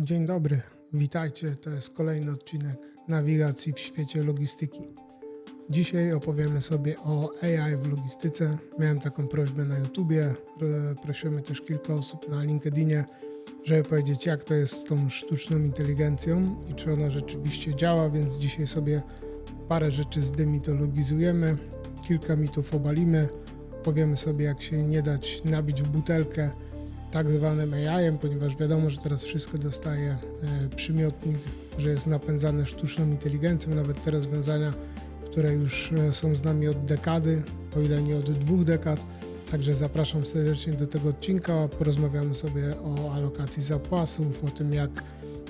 Dzień dobry, witajcie. To jest kolejny odcinek nawigacji w świecie logistyki. Dzisiaj opowiemy sobie o AI w logistyce. Miałem taką prośbę na YouTubie, prosiłem też kilka osób na LinkedInie, żeby powiedzieć, jak to jest z tą sztuczną inteligencją i czy ona rzeczywiście działa, więc dzisiaj sobie parę rzeczy zdemitologizujemy, kilka mitów obalimy, powiemy sobie, jak się nie dać nabić w butelkę tak zwanym AI-em, ponieważ wiadomo, że teraz wszystko dostaje e, przymiotnik, że jest napędzane sztuczną inteligencją, nawet te rozwiązania, które już e, są z nami od dekady, o ile nie od dwóch dekad. Także zapraszam serdecznie do tego odcinka. Porozmawiamy sobie o alokacji zapasów, o tym jak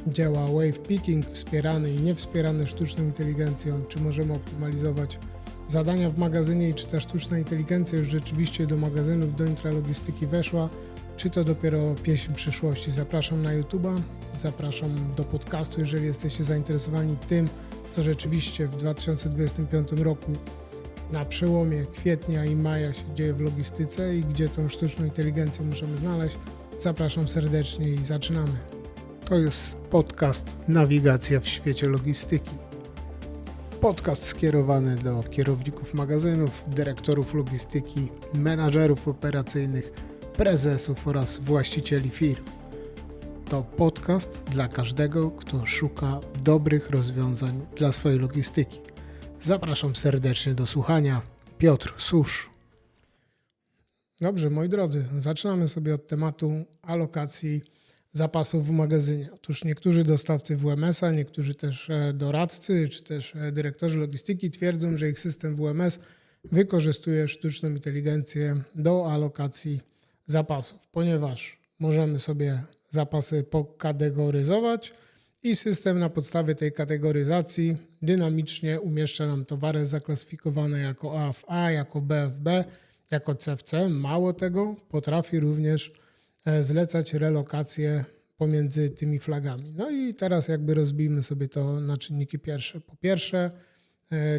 działa wave picking wspierany i niewspierany sztuczną inteligencją, czy możemy optymalizować zadania w magazynie i czy ta sztuczna inteligencja już rzeczywiście do magazynów, do intralogistyki weszła, czy to dopiero pieśń przyszłości. Zapraszam na YouTube'a, zapraszam do podcastu, jeżeli jesteście zainteresowani tym, co rzeczywiście w 2025 roku na przełomie kwietnia i maja się dzieje w logistyce i gdzie tą sztuczną inteligencję możemy znaleźć. Zapraszam serdecznie i zaczynamy. To jest podcast Nawigacja w świecie logistyki. Podcast skierowany do kierowników magazynów, dyrektorów logistyki, menadżerów operacyjnych, prezesów oraz właścicieli firm. To podcast dla każdego, kto szuka dobrych rozwiązań dla swojej logistyki. Zapraszam serdecznie do słuchania. Piotr Susz. Dobrze, moi drodzy, zaczynamy sobie od tematu alokacji zapasów w magazynie. Otóż niektórzy dostawcy WMS-a, niektórzy też e, doradcy, czy też e, dyrektorzy logistyki twierdzą, że ich system WMS wykorzystuje sztuczną inteligencję do alokacji zapasów, ponieważ możemy sobie zapasy pokategoryzować i system na podstawie tej kategoryzacji dynamicznie umieszcza nam towary zaklasyfikowane jako A w A, jako B w B, jako C w C. Mało tego, potrafi również e, zlecać relokacje pomiędzy tymi flagami. No i teraz jakby rozbijmy sobie to na czynniki pierwsze. Po pierwsze,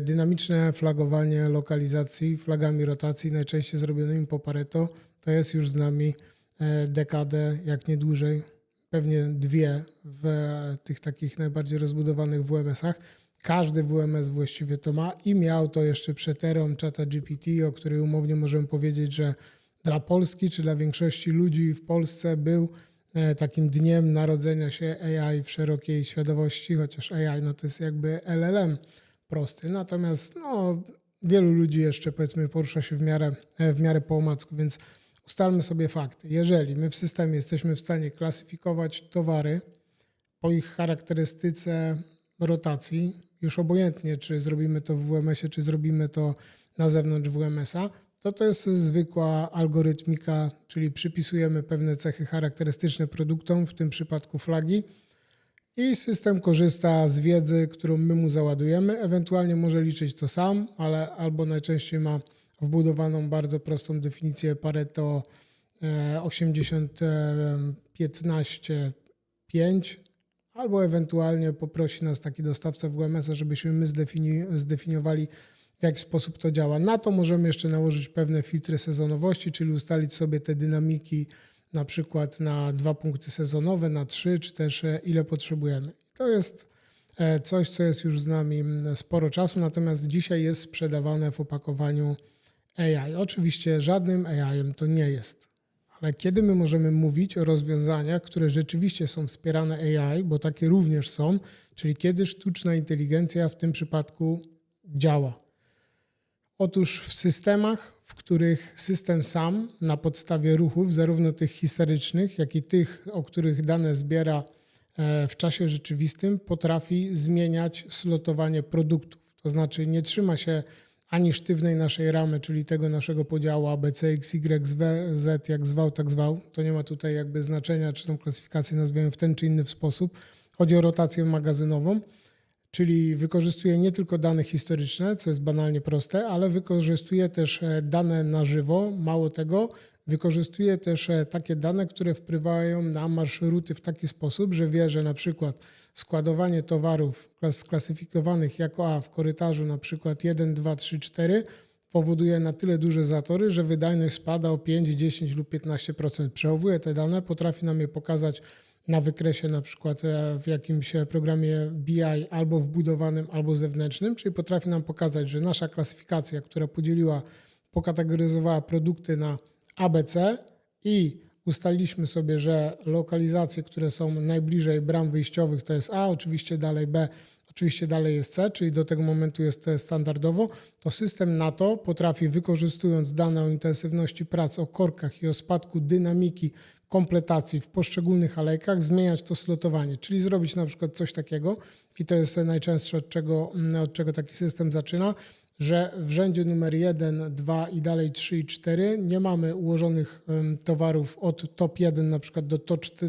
dynamiczne flagowanie lokalizacji flagami rotacji, najczęściej zrobionymi po Pareto, to jest już z nami e, dekadę, jak nie dłużej, pewnie dwie w tych takich najbardziej rozbudowanych WMS-ach. Każdy WMS właściwie to ma i miał to jeszcze przed erą czata GPT, o której umownie możemy powiedzieć, że dla Polski czy dla większości ludzi w Polsce był e, takim dniem narodzenia się AI w szerokiej świadomości, chociaż AI no to jest jakby LLM prosty. Natomiast no, wielu ludzi jeszcze powiedzmy porusza się w miarę, e, w miarę po omacku, więc ustalmy sobie fakty. Jeżeli my w systemie jesteśmy w stanie klasyfikować towary po ich charakterystyce rotacji, już obojętnie, czy zrobimy to w WMS-ie, czy zrobimy to na zewnątrz WMS-a, to to jest zwykła algorytmika, czyli przypisujemy pewne cechy charakterystyczne produktom, w tym przypadku flagi, i system korzysta z wiedzy, którą my mu załadujemy. Ewentualnie może liczyć to sam, ale albo najczęściej ma wbudowaną bardzo prostą definicję Pareto e, 80 e, 15 5, albo ewentualnie poprosi nas taki dostawca WMS-a, żebyśmy my zdefini- zdefiniowali, w jaki sposób to działa. Na to możemy jeszcze nałożyć pewne filtry sezonowości, czyli ustalić sobie te dynamiki na przykład na dwa punkty sezonowe, na trzy, czy też e, ile potrzebujemy. To jest e, coś, co jest już z nami sporo czasu, natomiast dzisiaj jest sprzedawane w opakowaniu AI. Oczywiście żadnym AI-em to nie jest. Ale kiedy my możemy mówić o rozwiązaniach, które rzeczywiście są wspierane AI, bo takie również są, czyli kiedy sztuczna inteligencja w tym przypadku działa? Otóż w systemach, w których system sam na podstawie ruchów, zarówno tych historycznych, jak i tych, o których dane zbiera e, w czasie rzeczywistym, potrafi zmieniać slotowanie produktów. To znaczy nie trzyma się ani sztywnej naszej ramy, czyli tego naszego podziału A, B, C, X, Y, jak zwał, tak zwał. To nie ma tutaj jakby znaczenia, czy tą klasyfikację nazwiemy w ten czy inny sposób. Chodzi o rotację magazynową, czyli wykorzystuje nie tylko dane historyczne, co jest banalnie proste, ale wykorzystuje też e, dane na żywo. Mało tego, wykorzystuje też e, takie dane, które wpływają na marszruty w taki sposób, że wie, że na przykład składowanie towarów klas- sklasyfikowanych jako A w korytarzu na przykład 1, 2, 3, 4 powoduje na tyle duże zatory, że wydajność spada o 5, 10 lub 15%. Przechowuje te dane, potrafi nam je pokazać na wykresie na przykład e, w jakimś e, programie BI albo wbudowanym, albo zewnętrznym, czyli potrafi nam pokazać, że nasza klasyfikacja, która podzieliła, pokategoryzowała produkty na ABC i ustaliliśmy sobie, że lokalizacje, które są najbliżej bram wyjściowych to jest A, oczywiście dalej B, oczywiście dalej jest C, czyli do tego momentu jest to standardowo, to system na to potrafi wykorzystując dane o intensywności prac, o korkach i o spadku dynamiki kompletacji w poszczególnych alejkach zmieniać to slotowanie, czyli zrobić na przykład coś takiego i to jest najczęstsze od czego, mm, od czego taki system zaczyna, że w rzędzie numer 1, 2 i dalej 3 i 4 nie mamy ułożonych towarów od top 1 na przykład do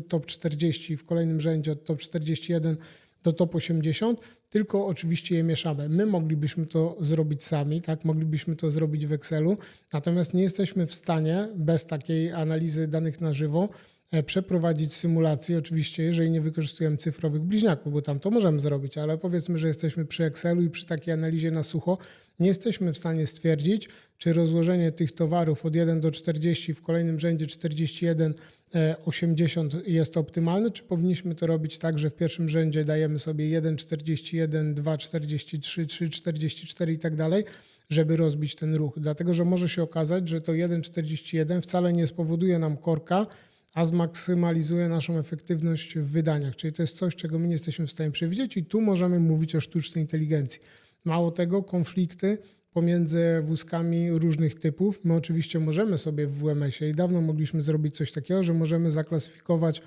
top 40, w kolejnym rzędzie od top 41 do top 80, tylko oczywiście je mieszamy. My moglibyśmy to zrobić sami, tak? Moglibyśmy to zrobić w Excelu, natomiast nie jesteśmy w stanie bez takiej analizy danych na żywo e, przeprowadzić symulacji, oczywiście jeżeli nie wykorzystujemy cyfrowych bliźniaków, bo tam to możemy zrobić, ale powiedzmy, że jesteśmy przy Excelu i przy takiej analizie na sucho, nie jesteśmy w stanie stwierdzić, czy rozłożenie tych towarów od 1 do 40 w kolejnym rzędzie 41 e, 80 jest optymalne, czy powinniśmy to robić tak, że w pierwszym rzędzie dajemy sobie 1, 41, 2, 43, 3, 44 i tak dalej, żeby rozbić ten ruch. Dlatego, że może się okazać, że to 1,41 wcale nie spowoduje nam korka, a zmaksymalizuje naszą efektywność w wydaniach. Czyli to jest coś, czego my nie jesteśmy w stanie przewidzieć i tu możemy mówić o sztucznej inteligencji. Mało tego, konflikty pomiędzy wózkami różnych typów. My oczywiście możemy sobie w WMS-ie i dawno mogliśmy zrobić coś takiego, że możemy zaklasyfikować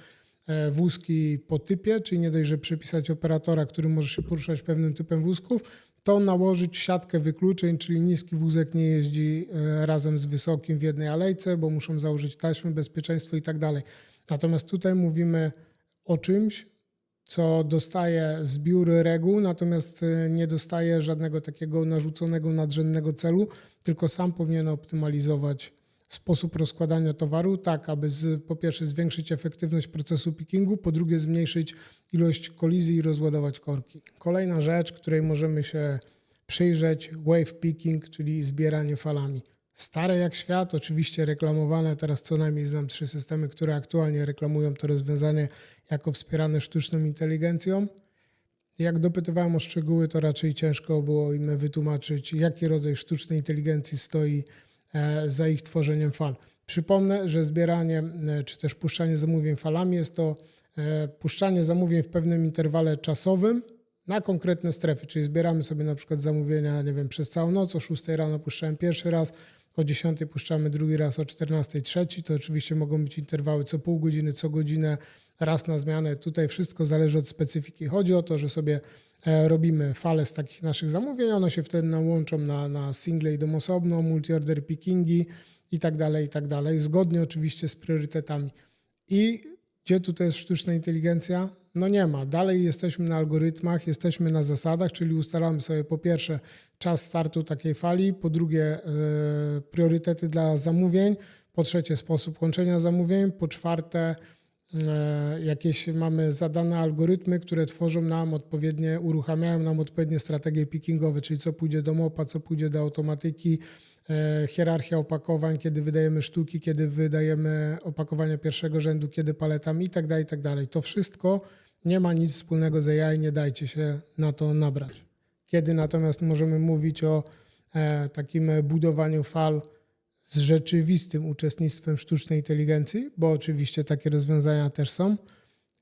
e, wózki po typie, czyli nie dość, że przypisać operatora, który może się poruszać pewnym typem wózków, to nałożyć siatkę wykluczeń, czyli niski wózek nie jeździ e, razem z wysokim w jednej alejce, bo muszą założyć taśmy, bezpieczeństwo i tak dalej. Natomiast tutaj mówimy o czymś, co dostaje zbiór reguł, natomiast e, nie dostaje żadnego takiego narzuconego nadrzędnego celu, tylko sam powinien optymalizować sposób rozkładania towaru, tak aby z, po pierwsze zwiększyć efektywność procesu pickingu, po drugie zmniejszyć ilość kolizji i rozładować korki. Kolejna rzecz, której możemy się przyjrzeć, wave picking, czyli zbieranie falami. Stare jak świat, oczywiście reklamowane, teraz co najmniej znam trzy systemy, które aktualnie reklamują to rozwiązanie jako wspierane sztuczną inteligencją. Jak dopytywałem o szczegóły, to raczej ciężko było im wytłumaczyć, jaki rodzaj sztucznej inteligencji stoi e, za ich tworzeniem fal. Przypomnę, że zbieranie e, czy też puszczanie zamówień falami jest to e, puszczanie zamówień w pewnym interwale czasowym na konkretne strefy, czyli zbieramy sobie na przykład zamówienia, nie wiem, przez całą noc, o 6 rano puszczałem pierwszy raz, o 10 puszczamy drugi raz, o 14 trzeci, to oczywiście mogą być interwały co pół godziny, co godzinę, raz na zmianę. Tutaj wszystko zależy od specyfiki. Chodzi o to, że sobie e, robimy fale z takich naszych zamówień, one się wtedy nałączą na, na single i dom osobno, multi-order pickingi i tak dalej, i tak dalej, zgodnie oczywiście z priorytetami. I gdzie tutaj jest sztuczna inteligencja? No nie ma. Dalej jesteśmy na algorytmach, jesteśmy na zasadach, czyli ustalamy sobie po pierwsze czas startu takiej fali, po drugie e, priorytety dla zamówień, po trzecie sposób łączenia zamówień, po czwarte e, jakieś mamy zadane algorytmy, które tworzą nam odpowiednie, uruchamiają nam odpowiednie strategie pickingowe, czyli co pójdzie do mopa, co pójdzie do automatyki, e, hierarchia opakowań, kiedy wydajemy sztuki, kiedy wydajemy opakowania pierwszego rzędu, kiedy paletami i dalej, i tak dalej. To wszystko nie ma nic wspólnego z AI, nie dajcie się na to nabrać. Kiedy natomiast możemy mówić o e, takim budowaniu fal z rzeczywistym uczestnictwem sztucznej inteligencji, bo oczywiście takie rozwiązania też są,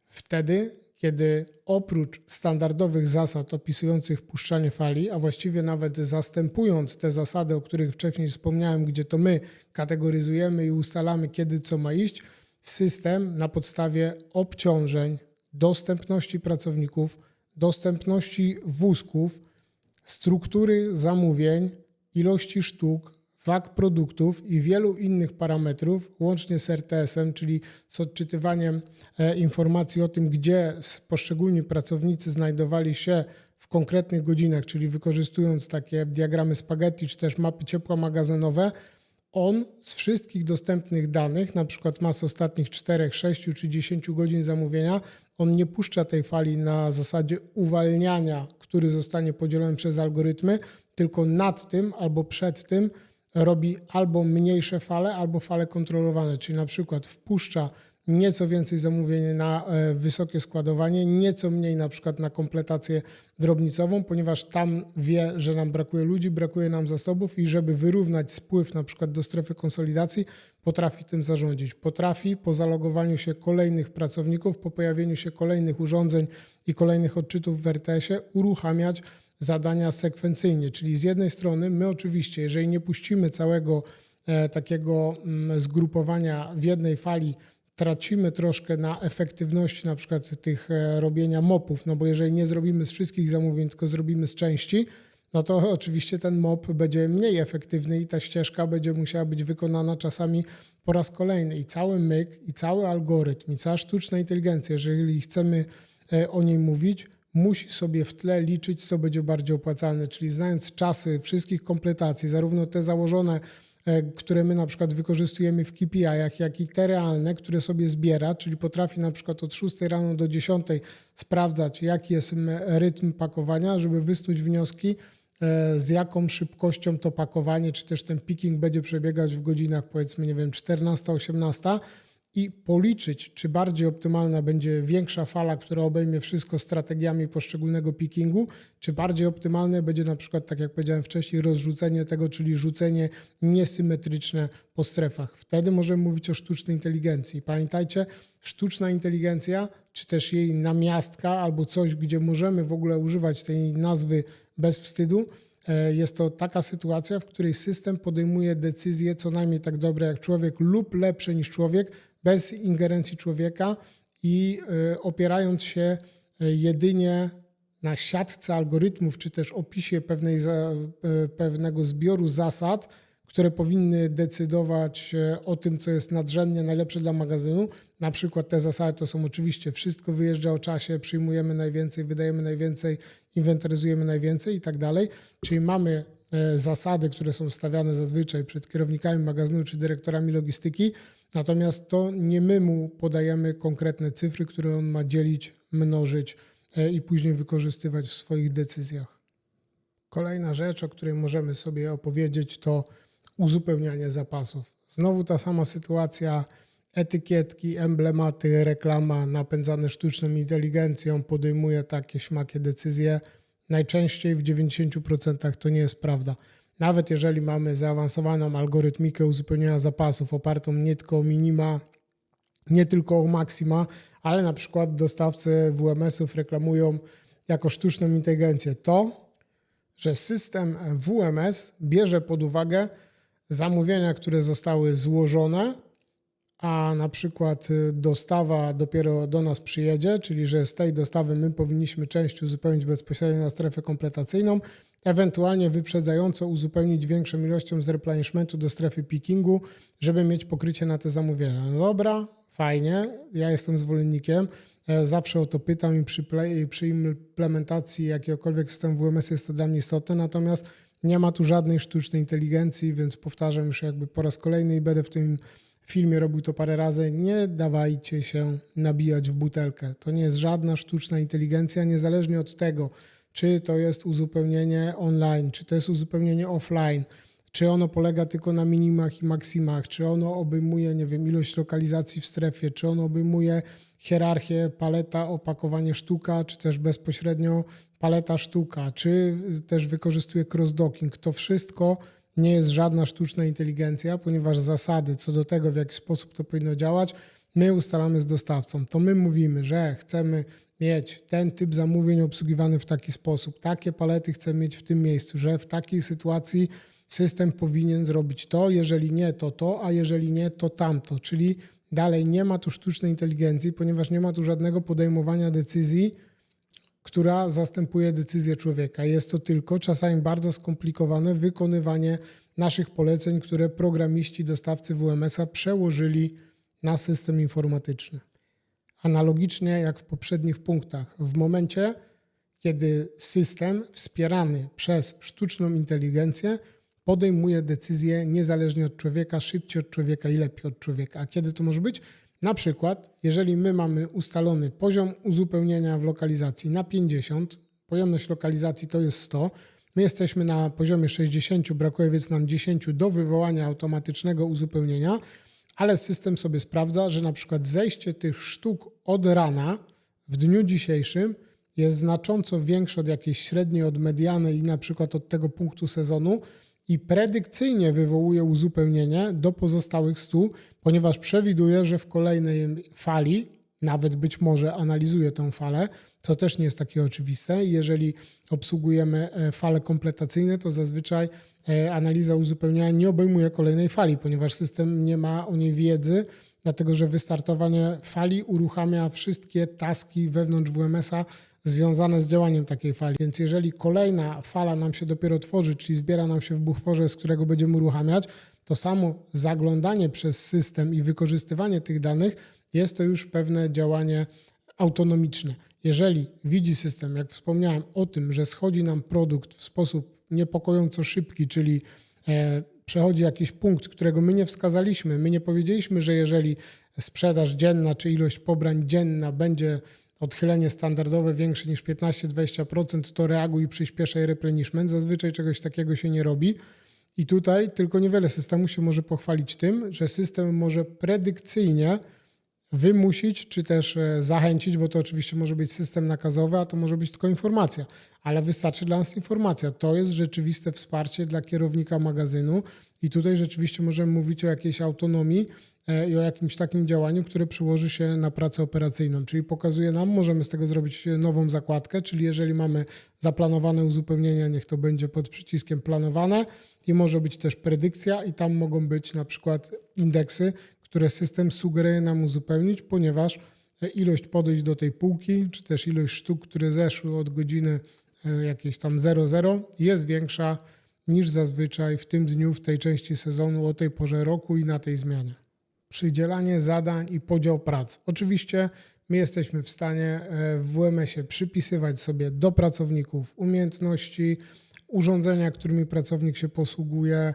wtedy, kiedy oprócz standardowych zasad opisujących puszczanie fali, a właściwie nawet zastępując te zasady, o których wcześniej wspomniałem, gdzie to my kategoryzujemy i ustalamy, kiedy co ma iść, system na podstawie obciążeń, dostępności pracowników, dostępności wózków, struktury zamówień, ilości sztuk, wag produktów i wielu innych parametrów, łącznie z RTS-em, czyli z odczytywaniem e, informacji o tym, gdzie poszczególni pracownicy znajdowali się w konkretnych godzinach, czyli wykorzystując takie diagramy spaghetti czy też mapy ciepła magazynowe, on z wszystkich dostępnych danych, na przykład mas ostatnich 4, 6 czy 10 godzin zamówienia, on nie puszcza tej fali na zasadzie uwalniania, który zostanie podzielony przez algorytmy, tylko nad tym albo przed tym robi albo mniejsze fale, albo fale kontrolowane, czyli na przykład wpuszcza nieco więcej zamówień na e, wysokie składowanie, nieco mniej na przykład na kompletację drobnicową, ponieważ tam wie, że nam brakuje ludzi, brakuje nam zasobów i żeby wyrównać spływ na przykład do strefy konsolidacji, potrafi tym zarządzić. Potrafi po zalogowaniu się kolejnych pracowników, po pojawieniu się kolejnych urządzeń i kolejnych odczytów w RTS-ie uruchamiać zadania sekwencyjnie. Czyli z jednej strony my oczywiście, jeżeli nie puścimy całego e, takiego mm, zgrupowania w jednej fali, tracimy troszkę na efektywności na przykład tych e, robienia mopów, no bo jeżeli nie zrobimy z wszystkich zamówień, tylko zrobimy z części, no to oczywiście ten mop będzie mniej efektywny i ta ścieżka będzie musiała być wykonana czasami po raz kolejny. I cały myk, i cały algorytm, i cała sztuczna inteligencja, jeżeli chcemy e, o niej mówić, musi sobie w tle liczyć, co będzie bardziej opłacalne, czyli znając czasy wszystkich kompletacji, zarówno te założone, które my na przykład wykorzystujemy w KPI-ach, jak i te realne, które sobie zbiera, czyli potrafi na przykład od 6 rano do 10 sprawdzać, jaki jest rytm pakowania, żeby wysnuć wnioski, e, z jaką szybkością to pakowanie, czy też ten picking będzie przebiegać w godzinach powiedzmy, nie wiem, 14-18 i policzyć, czy bardziej optymalna będzie większa fala, która obejmie wszystko strategiami poszczególnego pickingu, czy bardziej optymalne będzie na przykład, tak jak powiedziałem wcześniej, rozrzucenie tego, czyli rzucenie niesymetryczne po strefach. Wtedy możemy mówić o sztucznej inteligencji. Pamiętajcie, sztuczna inteligencja, czy też jej namiastka, albo coś, gdzie możemy w ogóle używać tej nazwy bez wstydu, e, jest to taka sytuacja, w której system podejmuje decyzje co najmniej tak dobre jak człowiek lub lepsze niż człowiek, bez ingerencji człowieka i e, opierając się e, jedynie na siatce algorytmów, czy też opisie pewnej, e, pewnego zbioru zasad, które powinny decydować o tym, co jest nadrzędnie najlepsze dla magazynu. Na przykład te zasady to są oczywiście wszystko wyjeżdża o czasie, przyjmujemy najwięcej, wydajemy najwięcej, inwentaryzujemy najwięcej i tak dalej. Czyli mamy zasady, które są stawiane zazwyczaj przed kierownikami magazynu czy dyrektorami logistyki, natomiast to nie my mu podajemy konkretne cyfry, które on ma dzielić, mnożyć e, i później wykorzystywać w swoich decyzjach. Kolejna rzecz, o której możemy sobie opowiedzieć, to uzupełnianie zapasów. Znowu ta sama sytuacja, etykietki, emblematy, reklama napędzane sztuczną inteligencją podejmuje takie śmakie decyzje. Najczęściej w 90% to nie jest prawda. Nawet jeżeli mamy zaawansowaną algorytmikę uzupełniania zapasów opartą nie tylko o minima, nie tylko o maksima, ale na przykład dostawcy WMS-ów reklamują jako sztuczną inteligencję to, że system WMS bierze pod uwagę zamówienia, które zostały złożone, a na przykład dostawa dopiero do nas przyjedzie, czyli że z tej dostawy my powinniśmy część uzupełnić bezpośrednio na strefę kompletacyjną, ewentualnie wyprzedzająco uzupełnić większą ilością z replenishmentu do strefy pickingu, żeby mieć pokrycie na te zamówienia. No dobra, fajnie, ja jestem zwolennikiem, e, zawsze o to pytam i przy, przy implementacji jakiegokolwiek systemu WMS jest to dla mnie istotne, natomiast nie ma tu żadnej sztucznej inteligencji, więc powtarzam już jakby po raz kolejny i będę w tym filmie robił to parę razy. Nie dawajcie się nabijać w butelkę. To nie jest żadna sztuczna inteligencja, niezależnie od tego, czy to jest uzupełnienie online, czy to jest uzupełnienie offline, czy ono polega tylko na minimach i maksimach, czy ono obejmuje, nie wiem, ilość lokalizacji w strefie, czy ono obejmuje hierarchię, paleta, opakowanie sztuka, czy też bezpośrednio paleta sztuka, czy też wykorzystuje cross-docking. To wszystko nie jest żadna sztuczna inteligencja, ponieważ zasady co do tego, w jaki sposób to powinno działać, my ustalamy z dostawcą. To my mówimy, że chcemy mieć ten typ zamówień obsługiwany w taki sposób, takie palety chcemy mieć w tym miejscu, że w takiej sytuacji system powinien zrobić to, jeżeli nie, to to, a jeżeli nie, to tamto. Czyli dalej nie ma tu sztucznej inteligencji, ponieważ nie ma tu żadnego podejmowania decyzji, która zastępuje decyzję człowieka. Jest to tylko czasami bardzo skomplikowane wykonywanie naszych poleceń, które programiści, dostawcy WMS-a przełożyli na system informatyczny. Analogicznie jak w poprzednich punktach, w momencie, kiedy system wspierany przez sztuczną inteligencję podejmuje decyzje niezależnie od człowieka, szybciej od człowieka i lepiej od człowieka. A kiedy to może być? Na przykład, jeżeli my mamy ustalony poziom uzupełnienia w lokalizacji na 50, pojemność lokalizacji to jest 100, my jesteśmy na poziomie 60, brakuje więc nam 10 do wywołania automatycznego uzupełnienia, ale system sobie sprawdza, że na przykład zejście tych sztuk od rana w dniu dzisiejszym jest znacząco większe od jakiejś średniej, od mediany i na przykład od tego punktu sezonu i predykcyjnie wywołuje uzupełnienie do pozostałych 100, ponieważ przewiduje, że w kolejnej fali, nawet być może analizuje tę falę, co też nie jest takie oczywiste. Jeżeli obsługujemy e, fale kompletacyjne, to zazwyczaj e, analiza uzupełniania nie obejmuje kolejnej fali, ponieważ system nie ma o niej wiedzy, dlatego że wystartowanie fali uruchamia wszystkie taski wewnątrz WMS-a związane z działaniem takiej fali. Więc jeżeli kolejna fala nam się dopiero tworzy, czyli zbiera nam się w buchworze, z którego będziemy uruchamiać, to samo zaglądanie przez system i wykorzystywanie tych danych jest to już pewne działanie autonomiczne. Jeżeli widzi system, jak wspomniałem o tym, że schodzi nam produkt w sposób niepokojąco szybki, czyli e, przechodzi jakiś punkt, którego my nie wskazaliśmy, my nie powiedzieliśmy, że jeżeli sprzedaż dzienna czy ilość pobrań dzienna będzie odchylenie standardowe większe niż 15-20%, to reaguj i przyspieszaj replenishment. Zazwyczaj czegoś takiego się nie robi. I tutaj tylko niewiele systemów się może pochwalić tym, że system może predykcyjnie wymusić, czy też e, zachęcić, bo to oczywiście może być system nakazowy, a to może być tylko informacja, ale wystarczy dla nas informacja. To jest rzeczywiste wsparcie dla kierownika magazynu i tutaj rzeczywiście możemy mówić o jakiejś autonomii e, i o jakimś takim działaniu, które przełoży się na pracę operacyjną, czyli pokazuje nam, możemy z tego zrobić nową zakładkę, czyli jeżeli mamy zaplanowane uzupełnienia, niech to będzie pod przyciskiem planowane i może być też predykcja i tam mogą być na przykład indeksy, które system sugeruje nam uzupełnić, ponieważ ilość podejść do tej półki, czy też ilość sztuk, które zeszły od godziny e, jakiejś tam 00 jest większa niż zazwyczaj w tym dniu, w tej części sezonu, o tej porze roku i na tej zmianie. Przydzielanie zadań i podział prac. Oczywiście my jesteśmy w stanie e, w WMS-ie przypisywać sobie do pracowników umiejętności, urządzenia, którymi pracownik się posługuje,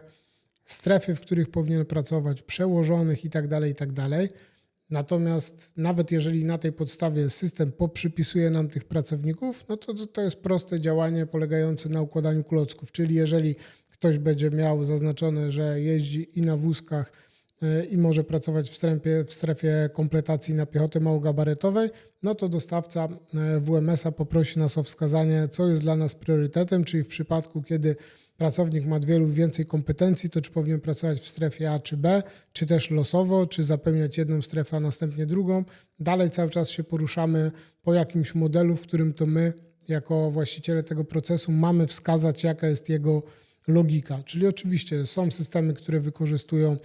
strefy, w których powinien pracować, przełożonych itd., tak itd. Tak Natomiast nawet jeżeli na tej podstawie system poprzypisuje nam tych pracowników, no to, to, jest proste działanie polegające na układaniu klocków. Czyli jeżeli ktoś będzie miał zaznaczone, że jeździ i na wózkach y, i może pracować w strefie, w strefie kompletacji na piechotę małogabarytowej, no to dostawca y, WMS-a poprosi nas o wskazanie, co jest dla nas priorytetem, czyli w przypadku, kiedy pracownik ma dwie lub więcej kompetencji, to czy powinien pracować w strefie A czy B, czy też losowo, czy zapełniać jedną strefę, a następnie drugą. Dalej cały czas się poruszamy po jakimś modelu, w którym to my, jako właściciele tego procesu, mamy wskazać, jaka jest jego logika. Czyli oczywiście są systemy, które wykorzystują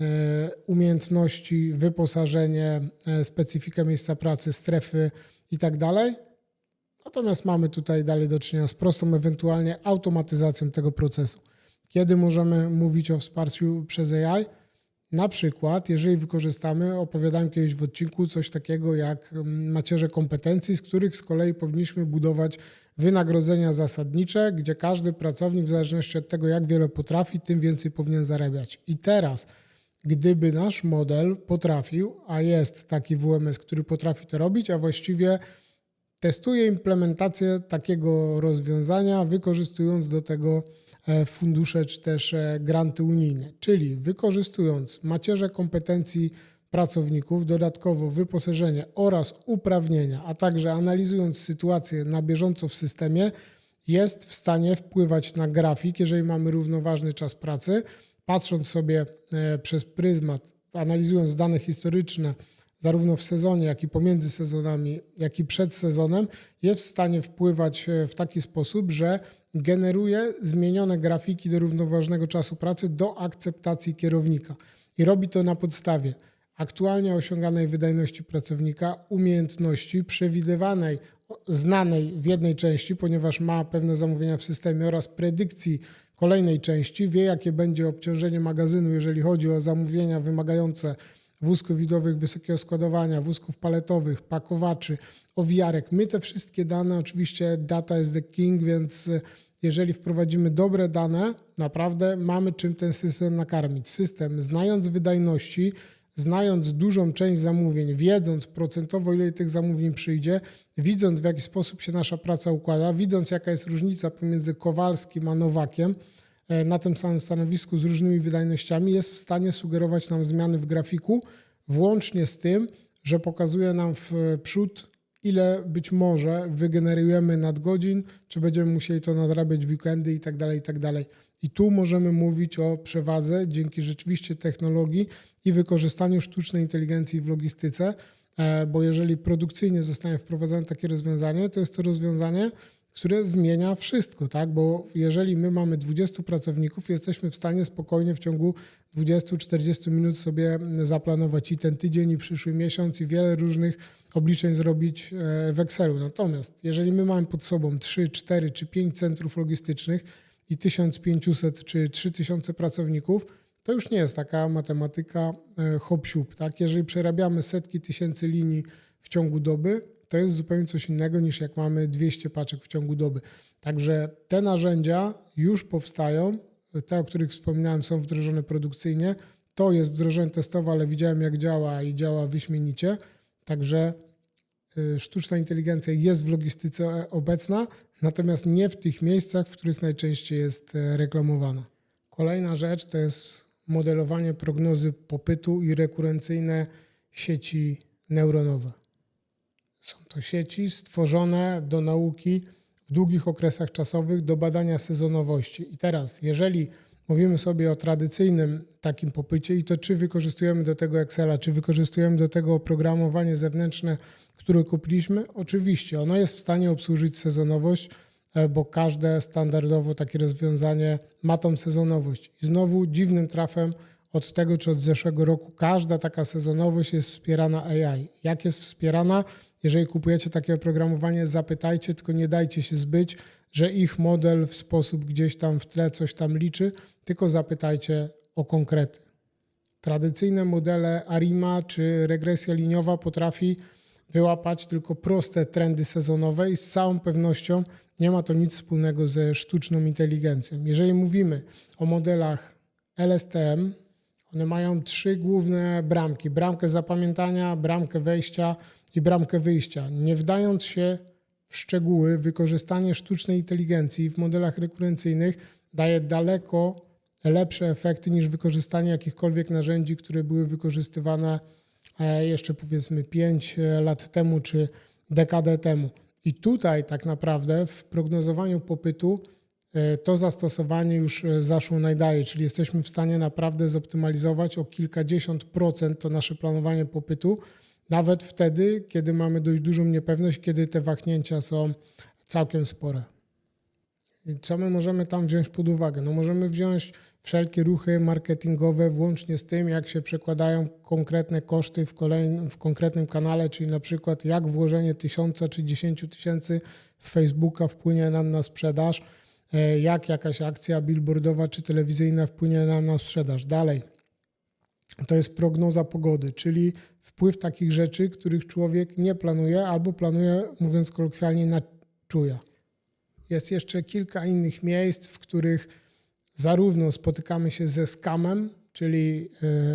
e, umiejętności, wyposażenie, e, specyfikę miejsca pracy, strefy i tak dalej Natomiast mamy tutaj dalej do czynienia z prostą, ewentualnie automatyzacją tego procesu. Kiedy możemy mówić o wsparciu przez AI? Na przykład, jeżeli wykorzystamy, opowiadałem kiedyś w odcinku coś takiego jak mm, macierze kompetencji, z których z kolei powinniśmy budować wynagrodzenia zasadnicze, gdzie każdy pracownik, w zależności od tego, jak wiele potrafi, tym więcej powinien zarabiać. I teraz, gdyby nasz model potrafił, a jest taki WMS, który potrafi to robić, a właściwie testuje implementację takiego rozwiązania, wykorzystując do tego e, fundusze czy też e, granty unijne, czyli wykorzystując macierze kompetencji pracowników, dodatkowo wyposażenie oraz uprawnienia, a także analizując sytuację na bieżąco w systemie, jest w stanie wpływać na grafik, jeżeli mamy równoważny czas pracy, patrząc sobie e, przez pryzmat, analizując dane historyczne zarówno w sezonie, jak i pomiędzy sezonami, jak i przed sezonem, jest w stanie wpływać e, w taki sposób, że generuje zmienione grafiki do równoważnego czasu pracy do akceptacji kierownika. I robi to na podstawie aktualnie osiąganej wydajności pracownika, umiejętności przewidywanej, znanej w jednej części, ponieważ ma pewne zamówienia w systemie oraz predykcji kolejnej części, wie jakie będzie obciążenie magazynu, jeżeli chodzi o zamówienia wymagające wózków widowych wysokiego składowania, wózków paletowych, pakowaczy, owijarek. My te wszystkie dane, oczywiście data is the king, więc e, jeżeli wprowadzimy dobre dane, naprawdę mamy czym ten system nakarmić. System, znając wydajności, znając dużą część zamówień, wiedząc procentowo, ile tych zamówień przyjdzie, widząc w jaki sposób się nasza praca układa, widząc jaka jest różnica pomiędzy Kowalskim a Nowakiem, na tym samym stanowisku z różnymi wydajnościami jest w stanie sugerować nam zmiany w grafiku, włącznie z tym, że pokazuje nam w przód, ile być może wygenerujemy nadgodzin, czy będziemy musieli to nadrabiać w weekendy i tak dalej, i tak. I tu możemy mówić o przewadze dzięki rzeczywiście technologii i wykorzystaniu sztucznej inteligencji w logistyce, e, bo jeżeli produkcyjnie zostanie wprowadzone takie rozwiązanie, to jest to rozwiązanie, które zmienia wszystko, tak? Bo jeżeli my mamy 20 pracowników, jesteśmy w stanie spokojnie w ciągu 20-40 minut sobie zaplanować i ten tydzień, i przyszły miesiąc, i wiele różnych obliczeń zrobić e, w Excelu. Natomiast jeżeli my mamy pod sobą 3, 4 czy 5 centrów logistycznych i 1500 czy 3000 pracowników, to już nie jest taka matematyka e, hop tak? Jeżeli przerabiamy setki tysięcy linii w ciągu doby, to jest zupełnie coś innego niż jak mamy 200 paczek w ciągu doby. Także te narzędzia już powstają, te, o których wspominałem, są wdrożone produkcyjnie. To jest wdrożenie testowe, ale widziałem jak działa i działa wyśmienicie. Także y, sztuczna inteligencja jest w logistyce obecna, natomiast nie w tych miejscach, w których najczęściej jest e, reklamowana. Kolejna rzecz to jest modelowanie prognozy popytu i rekurencyjne sieci neuronowe. Są to sieci stworzone do nauki w długich okresach czasowych do badania sezonowości. I teraz, jeżeli mówimy sobie o tradycyjnym takim popycie i to czy wykorzystujemy do tego Excela, czy wykorzystujemy do tego oprogramowanie zewnętrzne, które kupiliśmy, oczywiście ono jest w stanie obsłużyć sezonowość, e, bo każde standardowo takie rozwiązanie ma tą sezonowość. I znowu dziwnym trafem od tego czy od zeszłego roku każda taka sezonowość jest wspierana AI. Jak jest wspierana? Jeżeli kupujecie takie oprogramowanie, zapytajcie, tylko nie dajcie się zbyć, że ich model w sposób gdzieś tam w tle coś tam liczy, tylko zapytajcie o konkrety. Tradycyjne modele ARIMA czy regresja liniowa potrafi wyłapać tylko proste trendy sezonowe i z całą pewnością nie ma to nic wspólnego ze sztuczną inteligencją. Jeżeli mówimy o modelach LSTM, one mają trzy główne bramki: bramkę zapamiętania, bramkę wejścia i bramkę wyjścia. Nie wdając się w szczegóły, wykorzystanie sztucznej inteligencji w modelach rekurencyjnych daje daleko lepsze efekty niż wykorzystanie jakichkolwiek narzędzi, które były wykorzystywane e, jeszcze powiedzmy 5 e, lat temu czy dekadę temu. I tutaj tak naprawdę w prognozowaniu popytu e, to zastosowanie już zaszło najdalej, czyli jesteśmy w stanie naprawdę zoptymalizować o kilkadziesiąt procent to nasze planowanie popytu, nawet wtedy, kiedy mamy dość dużą niepewność, kiedy te wahnięcia są całkiem spore. I co my możemy tam wziąć pod uwagę? No możemy wziąć wszelkie ruchy marketingowe, włącznie z tym, jak się przekładają konkretne koszty w, kolejnym, w konkretnym kanale, czyli na przykład jak włożenie tysiąca czy dziesięciu tysięcy w Facebooka wpłynie nam na sprzedaż, e, jak jakaś akcja billboardowa czy telewizyjna wpłynie nam na sprzedaż. Dalej to jest prognoza pogody, czyli wpływ takich rzeczy, których człowiek nie planuje albo planuje, mówiąc kolokwialnie, na czuja. Jest jeszcze kilka innych miejsc, w których zarówno spotykamy się ze skamem, czyli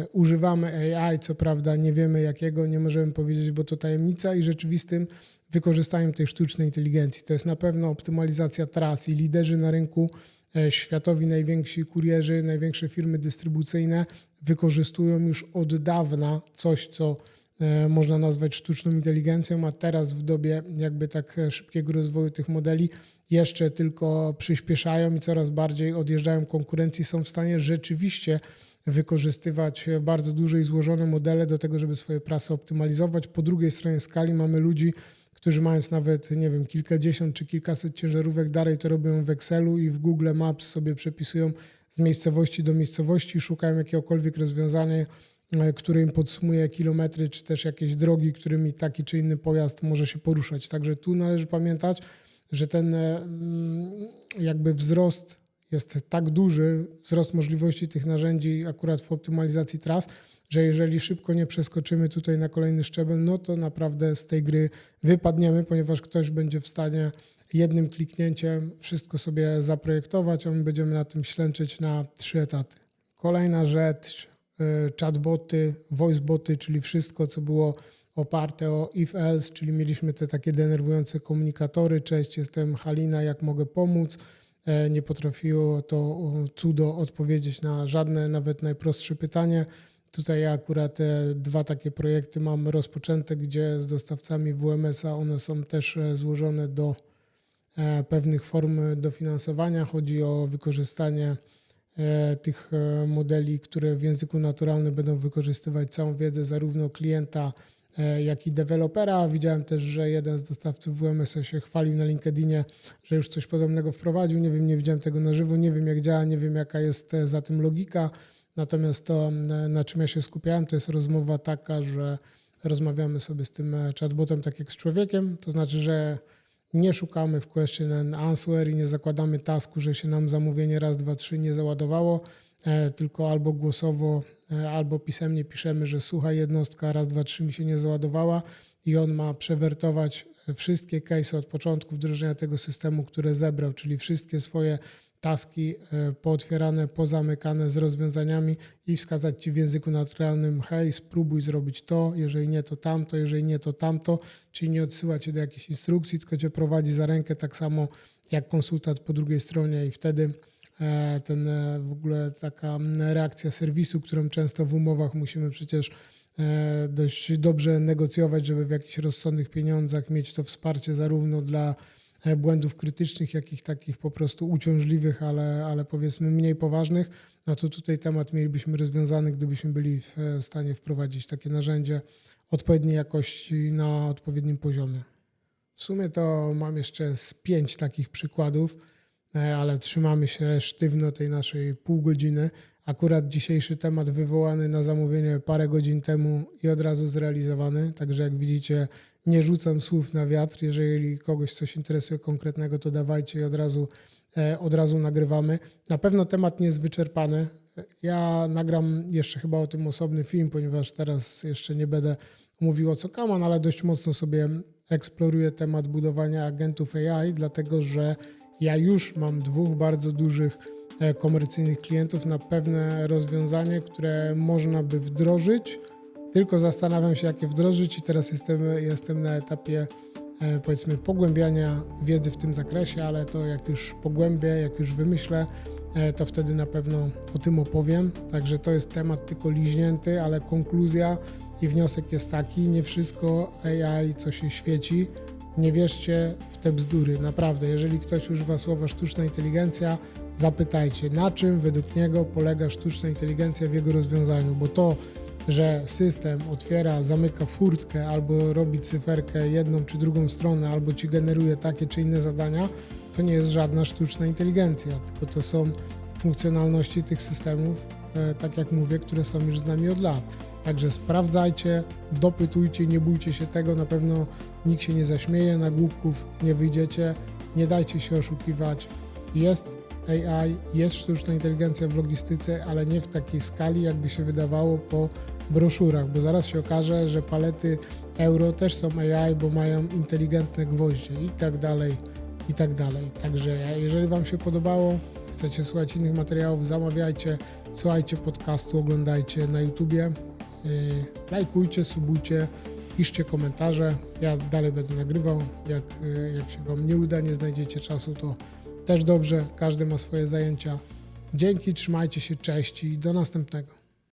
y, używamy AI, co prawda nie wiemy jakiego, nie możemy powiedzieć, bo to tajemnica, i rzeczywistym wykorzystaniem tej sztucznej inteligencji. To jest na pewno optymalizacja tras i liderzy na rynku e, światowi, najwięksi kurierzy, największe firmy dystrybucyjne wykorzystują już od dawna coś, co e, można nazwać sztuczną inteligencją, a teraz w dobie jakby tak szybkiego rozwoju tych modeli jeszcze tylko przyspieszają i coraz bardziej odjeżdżają konkurencji, są w stanie rzeczywiście wykorzystywać bardzo duże i złożone modele do tego, żeby swoje prasy optymalizować. Po drugiej stronie skali mamy ludzi, którzy mając nawet, nie wiem, kilkadziesiąt czy kilkaset ciężarówek, dalej to robią w Excelu i w Google Maps sobie przepisują z miejscowości do miejscowości, szukają jakiegokolwiek rozwiązania, e, które im podsumuje kilometry, czy też jakieś drogi, którymi taki czy inny pojazd może się poruszać. Także tu należy pamiętać, że ten e, mm, jakby wzrost jest tak duży, wzrost możliwości tych narzędzi akurat w optymalizacji tras, że jeżeli szybko nie przeskoczymy tutaj na kolejny szczebel, no to naprawdę z tej gry wypadniemy, ponieważ ktoś będzie w stanie jednym kliknięciem wszystko sobie zaprojektować, a my będziemy na tym ślęczyć na trzy etaty. Kolejna rzecz, y, chatboty, voiceboty, czyli wszystko, co było oparte o if-else, czyli mieliśmy te takie denerwujące komunikatory. Cześć, jestem Halina, jak mogę pomóc? e, nie potrafiło to cudo odpowiedzieć na żadne, nawet najprostsze pytanie. Tutaj ja akurat e, dwa takie projekty mam rozpoczęte, gdzie z dostawcami WMS-a one są też e, złożone do pewnych form dofinansowania. Chodzi o wykorzystanie e, tych e, modeli, które w języku naturalnym będą wykorzystywać całą wiedzę zarówno klienta, e, jak i dewelopera. Widziałem też, że jeden z dostawców WMS-a się chwalił na LinkedInie, że już coś podobnego wprowadził. Nie wiem, nie widziałem tego na żywo, nie wiem jak działa, nie wiem jaka jest e, za tym logika. Natomiast to, na- czym ja się skupiałem, to jest rozmowa taka, że rozmawiamy sobie z tym e, chatbotem tak jak z człowiekiem, to znaczy, że nie szukamy w question and answer i nie zakładamy tasku, że się nam zamówienie raz, dwa, trzy nie załadowało, e, tylko albo głosowo, e, albo pisemnie piszemy, że słuchaj jednostka, raz, dwa, trzy mi się nie załadowała i on ma przewertować wszystkie case od początku wdrożenia tego systemu, które zebrał, czyli wszystkie swoje taski e, pootwierane, pozamykane z rozwiązaniami i wskazać Ci w języku naturalnym, hej, spróbuj zrobić to, jeżeli nie to tamto, jeżeli nie to tamto, czyli nie odsyła Cię do jakiejś instrukcji, tylko Cię prowadzi za rękę tak samo jak konsultant po drugiej stronie i wtedy e, ten e, w ogóle taka reakcja serwisu, którą często w umowach musimy przecież dość dobrze negocjować, żeby w jakichś rozsądnych pieniądzach mieć to wsparcie zarówno dla błędów krytycznych, jak i takich po prostu uciążliwych, ale, ale powiedzmy mniej poważnych, no to tutaj temat mielibyśmy rozwiązany, gdybyśmy byli w e, stanie wprowadzić takie narzędzie odpowiedniej jakości na odpowiednim poziomie. W sumie to mam jeszcze z pięć takich przykładów, e, ale trzymamy się sztywno tej naszej pół godziny. Akurat dzisiejszy temat wywołany na zamówienie parę godzin temu i od razu zrealizowany, także jak widzicie, nie rzucam słów na wiatr. Jeżeli kogoś coś interesuje konkretnego, to dawajcie i od razu, e, od razu nagrywamy. Na pewno temat nie jest wyczerpany. Ja nagram jeszcze chyba o tym osobny film, ponieważ teraz jeszcze nie będę mówił o co kaman, ale dość mocno sobie eksploruję temat budowania agentów AI, dlatego że ja już mam dwóch bardzo dużych e, komercyjnych klientów na pewne rozwiązanie, które można by wdrożyć. Tylko zastanawiam się, jakie wdrożyć, i teraz jestem, jestem na etapie e, powiedzmy pogłębiania wiedzy w tym zakresie, ale to jak już pogłębię, jak już wymyślę, e, to wtedy na pewno o tym opowiem. Także to jest temat tylko liźnięty, ale konkluzja i wniosek jest taki: nie wszystko AI, co się świeci, nie wierzcie w te bzdury. Naprawdę, jeżeli ktoś używa słowa sztuczna inteligencja, zapytajcie, na czym według niego polega sztuczna inteligencja w jego rozwiązaniu, bo to, że system otwiera, zamyka furtkę albo robi cyferkę jedną czy drugą stronę, albo ci generuje takie czy inne zadania, to nie jest żadna sztuczna inteligencja, tylko to są funkcjonalności tych systemów, e, tak jak mówię, które są już z nami od lat. Także sprawdzajcie, dopytujcie, nie bójcie się tego, na pewno nikt się nie zaśmieje, na głupków nie wyjdziecie, nie dajcie się oszukiwać. Jest AI, jest sztuczna inteligencja w logistyce, ale nie w takiej skali, jakby się wydawało po broszurach, bo zaraz się okaże, że palety euro też są AI, bo mają inteligentne gwoździe i tak dalej, i tak dalej. Także jeżeli Wam się podobało, chcecie słuchać innych materiałów, zamawiajcie, słuchajcie podcastu, oglądajcie na YouTubie, yy, lajkujcie, subujcie, piszcie komentarze. Ja dalej będę nagrywał. Jak, yy, jak się Wam nie uda, nie znajdziecie czasu, to też dobrze. Każdy ma swoje zajęcia. Dzięki, trzymajcie się, cześć i do następnego.